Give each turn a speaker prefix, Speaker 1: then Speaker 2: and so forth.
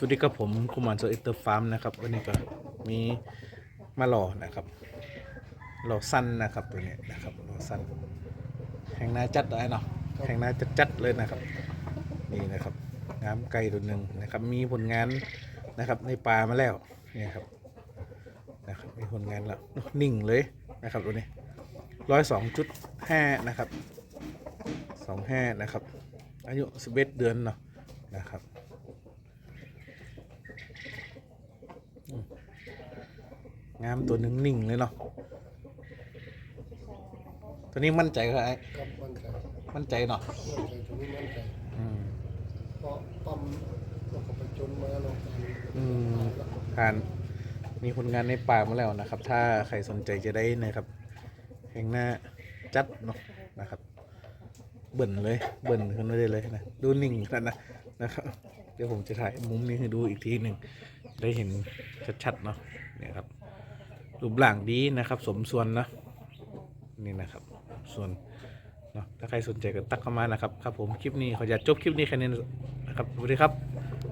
Speaker 1: สวัสดีครับผมคุมานโซอิเตอร์ฟาร์มนะครับวันนี้ก็มีมาหล่อนะครับหล่อสั้นนะครับตัวนี้นะครับหล่อสั้นแห่งนาจัดได้เนาะแห่งนาจัดจัดเลยนะครับนี่นะครับงามไก่ตัวหนึ่งนะครับ มีผลงานนะครับในป่ามาแล้วนี่ครับนะครับมีผลงานแล้วนิ่งเลยนะครับตัวนี้ร้อยสองจุดห้านะครับสองห้านะครับ อายุสิบเอ็ดเดือนเนาะนะครับ งามตัวหนึ่งนิ่งเลยเนาะตัวนี้มั่นใจครับไอ้
Speaker 2: กับมั่นใจ
Speaker 1: มั่นใจเนาะ
Speaker 2: มั่นใจตรงนี้มั่นใจ
Speaker 1: อืม
Speaker 2: เพราะปั๊มเราก็ไปจนมาเรา
Speaker 1: อืมผ่านมีผลงานในป่ามาแล้วนะครับ ถ้าใครสนใจจะได้นะครับแห่งหน้าจัดเนาะนะครับ เบิ่นเลยเบิ่นขึ้นมาได้เลยนะดูนิ่งกันนะนะครับ เดี๋ยวผมจะถ่ายมุมนี้ให้ดูอีกทีหนึ่งได้เห็นชัดๆเนาะเนี่ยครับ รูปร่างดีนะครับ สมส่วนนะนี่นะครับ ส่วนเนาะถ้าใครสนใจก็ตักเข้ามานะครับครับผมคลิปนี้ขออยากจบคลิปนี้แค่นี้นะครับสวัสดีครับ